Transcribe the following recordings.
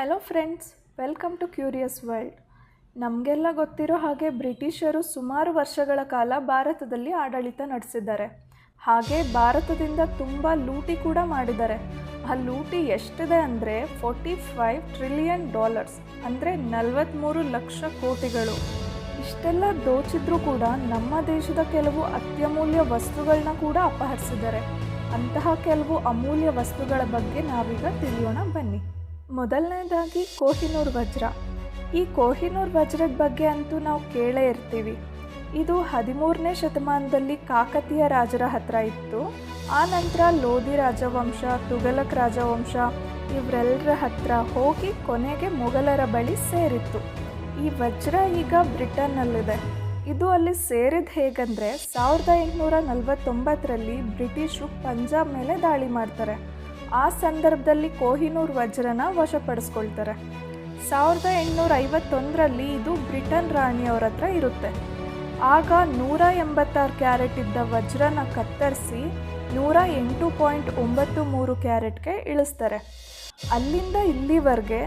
Hello friends welcome to curious world ನಮಗೆಲ್ಲ ಗೊತ್ತಿರೋ ಹಾಗೆ ಬ್ರಿಟಿಷರು ಸುಮಾರು ವರ್ಷಗಳ ಕಾಲ ಭಾರತದಲ್ಲಿ ಆಡಳಿತ ನಡೆಸಿದ್ದಾರೆ. ಹಾಗೆ ಭಾರತದಿಂದ ತುಂಬ ಲೂಟಿ ಕೂಡ ಮಾಡಿದ್ದಾರೆ. ಆ ಲೂಟಿ ಎಷ್ಟಿದೆ ಅಂದರೆ ಫೋರ್ಟಿ ಫೈವ್ ಟ್ರಿಲಿಯನ್ ಡಾಲರ್ಸ್ ಅಂದರೆ ನಲವತ್ತ್ಮೂರು ಲಕ್ಷ ಕೋಟಿಗಳು. ಇಷ್ಟೆಲ್ಲ ದೋಚಿದ್ರೂ ಕೂಡ ನಮ್ಮ ದೇಶದ ಕೆಲವು ಅತ್ಯಮೂಲ್ಯ ವಸ್ತುಗಳನ್ನ ಕೂಡ ಅಪಹರಿಸಿದ್ದಾರೆ. ಅಂತಹ ಕೆಲವು ಅಮೂಲ್ಯ ವಸ್ತುಗಳ ಬಗ್ಗೆ ನಾವೀಗ ತಿಳಿಯೋಣ ಬನ್ನಿ. ಮೊದಲನೇದಾಗಿ ಕೋಹಿನೂರ್ ವಜ್ರ. ಈ ಕೋಹಿನೂರ್ ವಜ್ರದ ಬಗ್ಗೆ ಅಂತೂ ನಾವು ಕೇಳೇ ಇರ್ತೀವಿ. ಇದು ಹದಿಮೂರನೇ ಶತಮಾನದಲ್ಲಿ ಕಾಕತೀಯ ರಾಜರ ಹತ್ರ ಇತ್ತು. ಆ ನಂತರ ಲೋಧಿ ರಾಜವಂಶ, ತುಘಲಕ್ ರಾಜವಂಶ ಇವರೆಲ್ಲರ ಹತ್ರ ಹೋಗಿ ಕೊನೆಗೆ ಮೊಘಲರ ಬಳಿ ಸೇರಿತ್ತು. ಈ ವಜ್ರ ಈಗ ಬ್ರಿಟನ್ನಲ್ಲಿದೆ. ಇದು ಅಲ್ಲಿ ಸೇರಿದ ಹೇಗಂದರೆ ಸಾವಿರದ ಎಂಟುನೂರ ನಲವತ್ತೊಂಬತ್ತರಲ್ಲಿ ಬ್ರಿಟಿಷರು ಪಂಜಾಬ್ ಮೇಲೆ ದಾಳಿ ಮಾಡ್ತಾರೆ. ಆ ಸಂದರ್ಭದಲ್ಲಿ ಕೋಹಿನೂರ್ ವಜ್ರನ ವಶಪಡಿಸ್ಕೊಳ್ತಾರೆ. ಸಾವಿರದ ಎಂಟುನೂರ ಐವತ್ತೊಂದರಲ್ಲಿ ಇದು ಬ್ರಿಟನ್ ರಾಣಿಯವ್ರ ಹತ್ರ ಇರುತ್ತೆ. ಆಗ ನೂರ ಎಂಬತ್ತಾರು ಕ್ಯಾರೆಟ್ ಇದ್ದ ವಜ್ರನ ಕತ್ತರಿಸಿ ನೂರ ಎಂಟು ಪಾಯಿಂಟ್ ಒಂಬತ್ತು ಮೂರು ಕ್ಯಾರೆಟ್ಗೆ ಇಳಿಸ್ತಾರೆ. ಅಲ್ಲಿಂದ ಇಲ್ಲಿವರೆಗೆ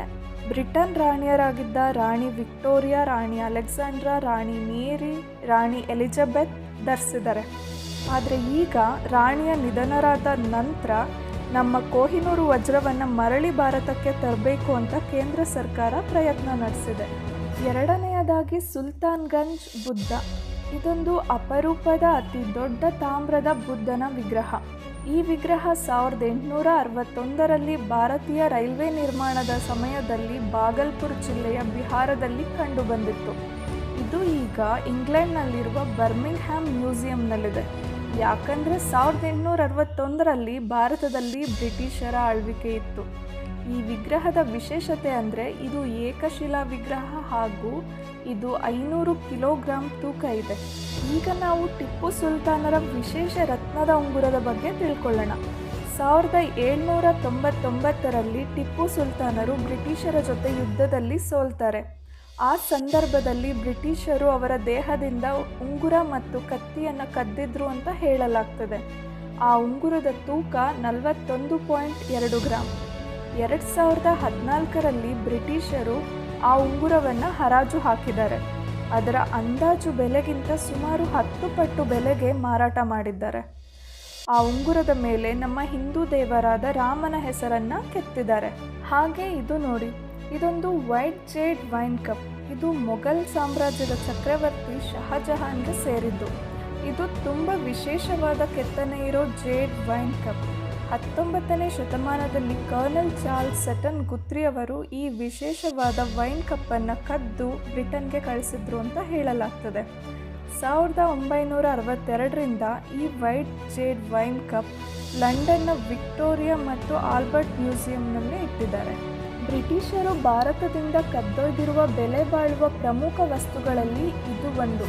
ಬ್ರಿಟನ್ ರಾಣಿಯರಾಗಿದ್ದ ರಾಣಿ ವಿಕ್ಟೋರಿಯಾ, ರಾಣಿ ಅಲೆಕ್ಸಾಂಡ್ರಾ, ರಾಣಿ ಮೇರಿ, ರಾಣಿ ಎಲಿಜಬೆತ್ ಧರಿಸಿದ್ದಾರೆ ಆದರೆ ಈಗ ರಾಣಿಯ ನಿಧನರಾದ ನಂತರ ನಮ್ಮ ಕೋಹಿನೂರು ವಜ್ರವನ್ನು ಮರಳಿ ಭಾರತಕ್ಕೆ ತರಬೇಕು ಅಂತ ಕೇಂದ್ರ ಸರ್ಕಾರ ಪ್ರಯತ್ನ ನಡೆಸಿದೆ. ಎರಡನೆಯದಾಗಿ ಸುಲ್ತಾನ್ಗಂಜ್ ಬುದ್ಧ. ಇದೊಂದು ಅಪರೂಪದ ಅತಿ ದೊಡ್ಡ ತಾಮ್ರದ ಬುದ್ಧನ ವಿಗ್ರಹ. ಈ ವಿಗ್ರಹ ಸಾವಿರದ ಎಂಟುನೂರ ಅರವತ್ತೊಂದರಲ್ಲಿ ಭಾರತೀಯ ರೈಲ್ವೆ ನಿರ್ಮಾಣದ ಸಮಯದಲ್ಲಿ ಬಾಗಲ್ಪುರ್ ಜಿಲ್ಲೆಯ ಬಿಹಾರದಲ್ಲಿ ಕಂಡುಬಂದಿತ್ತು. ಇದು ಈಗ ಇಂಗ್ಲೆಂಡ್ನಲ್ಲಿರುವ ಬರ್ಮಿಂಗ್ಹ್ಯಾಮ್ ಮ್ಯೂಸಿಯಂನಲ್ಲಿದೆ. ಯಾಕಂದರೆ ಸಾವಿರದ ಎಂಟುನೂರ ಅರವತ್ತೊಂದರಲ್ಲಿ ಭಾರತದಲ್ಲಿ ಬ್ರಿಟಿಷರ ಆಳ್ವಿಕೆ ಇತ್ತು. ಈ ವಿಗ್ರಹದ ವಿಶೇಷತೆ ಅಂದರೆ ಇದು ಏಕಶಿಲಾ ವಿಗ್ರಹ ಹಾಗೂ ಇದು ಐನೂರು ಕಿಲೋಗ್ರಾಂ ತೂಕ ಇದೆ. ಈಗ ನಾವು ಟಿಪ್ಪು ಸುಲ್ತಾನರ ವಿಶೇಷ ರತ್ನದ ಉಂಗುರದ ಬಗ್ಗೆ ತಿಳ್ಕೊಳ್ಳೋಣ. ಸಾವಿರದ ಏಳ್ನೂರ ತೊಂಬತ್ತೊಂಬತ್ತರಲ್ಲಿ ಟಿಪ್ಪು ಸುಲ್ತಾನರು ಬ್ರಿಟಿಷರ ಜೊತೆ ಯುದ್ಧದಲ್ಲಿ ಸೋಲ್ತಾರೆ. ಆ ಸಂದರ್ಭದಲ್ಲಿ ಬ್ರಿಟಿಷರು ಅವರ ದೇಹದಿಂದ ಉಂಗುರ ಮತ್ತು ಕತ್ತಿಯನ್ನು ಕದ್ದಿದ್ರು ಅಂತ ಹೇಳಲಾಗ್ತದೆ. ಆ ಉಂಗುರದ ತೂಕ ನಲವತ್ತೊಂದು ಪಾಯಿಂಟ್ ಎರಡು ಗ್ರಾಮ್ ಎರಡು ಸಾವಿರದ ಹದಿನಾಲ್ಕರಲ್ಲಿ ಬ್ರಿಟಿಷರು ಆ ಉಂಗುರವನ್ನು ಹರಾಜು ಹಾಕಿದ್ದಾರೆ. ಅದರ ಅಂದಾಜು ಬೆಲೆಗಿಂತ ಸುಮಾರು ಹತ್ತು ಪಟ್ಟು ಬೆಲೆಗೆ ಮಾರಾಟ ಮಾಡಿದ್ದಾರೆ. ಆ ಉಂಗುರದ ಮೇಲೆ ನಮ್ಮ ಹಿಂದೂ ದೇವರಾದ ರಾಮನ ಹೆಸರನ್ನು ಕೆತ್ತಿದ್ದಾರೆ. ಹಾಗೆ ಇದು ನೋಡಿ. ಇದೊಂದು ವೈಟ್ ಜೇಡ್ ವೈನ್ ಕಪ್. ಇದು ಮೊಘಲ್ ಸಾಮ್ರಾಜ್ಯದ ಚಕ್ರವರ್ತಿ ಶಹಜಹಾನ್ಗೆ ಸೇರಿದ್ದು. ಇದು ತುಂಬ ವಿಶೇಷವಾದ ಕೆತ್ತನೆ ಇರೋ ಜೇಡ್ ವೈನ್ ಕಪ್. ಹತ್ತೊಂಬತ್ತನೇ ಶತಮಾನದಲ್ಲಿ ಕರ್ನಲ್ ಚಾರ್ಲ್ಸ್ ಸೆಟನ್ ಗುತ್ರಿ ಅವರು ಈ ವಿಶೇಷವಾದ ವೈನ್ ಕಪ್ಪನ್ನು ಕದ್ದು ಬ್ರಿಟನ್ಗೆ ಕಳಿಸಿದ್ರು ಅಂತ ಹೇಳಲಾಗ್ತದೆ. ಸಾವಿರದ ಒಂಬೈನೂರ ಅರವತ್ತೆರಡರಿಂದ ಈ ವೈಟ್ ಜೇಡ್ ವೈನ್ ಕಪ್ ಲಂಡನ್ನ ವಿಕ್ಟೋರಿಯಾ ಮತ್ತು ಆಲ್ಬರ್ಟ್ ಮ್ಯೂಸಿಯಂನಲ್ಲಿ ಇಟ್ಟಿದ್ದಾರೆ. ಬ್ರಿಟಿಷರು ಭಾರತದಿಂದ ಕದ್ದೊಯ್ದಿರುವ ಬೆಲೆ ಬಾಳುವ ಪ್ರಮುಖ ವಸ್ತುಗಳಲ್ಲಿ ಇದು ಒಂದು.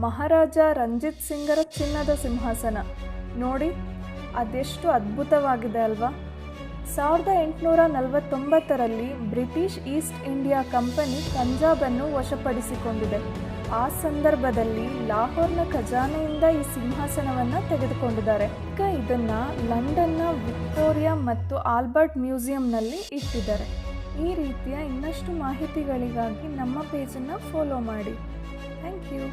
ಮಹಾರಾಜ ರಂಜಿತ್ ಸಿಂಗರ ಚಿನ್ನದ ಸಿಂಹಾಸನ. ನೋಡಿ, ಅದೆಷ್ಟು ಅದ್ಭುತವಾಗಿದೆ ಅಲ್ವಾ? ಸಾವಿರದ ಎಂಟುನೂರ ನಲವತ್ತೊಂಬತ್ತರಲ್ಲಿ ಬ್ರಿಟಿಷ್ ಈಸ್ಟ್ ಇಂಡಿಯಾ ಕಂಪನಿ ಪಂಜಾಬನ್ನು ವಶಪಡಿಸಿಕೊಂಡಿದೆ. ಆ ಸಂದರ್ಭದಲ್ಲಿ ಲಾಹೋರ್ನ ಖಜಾನೆಯಿಂದ ಈ ಸಿಂಹಾಸನವನ್ನು ತೆಗೆದುಕೊಂಡಿದ್ದಾರೆ. ಈಗ ಇದನ್ನು ಲಂಡನ್ನ ವಿಕ್ಟೋರಿಯಾ ಮತ್ತು ಆಲ್ಬರ್ಟ್ ಮ್ಯೂಸಿಯಂನಲ್ಲಿ ಇಟ್ಟಿದ್ದಾರೆ. ಈ ರೀತಿಯ ಇನ್ನಷ್ಟು ಮಾಹಿತಿಗಳಿಗಾಗಿ ನಮ್ಮ ಪೇಜನ್ನು ಫಾಲೋ ಮಾಡಿ. Thank you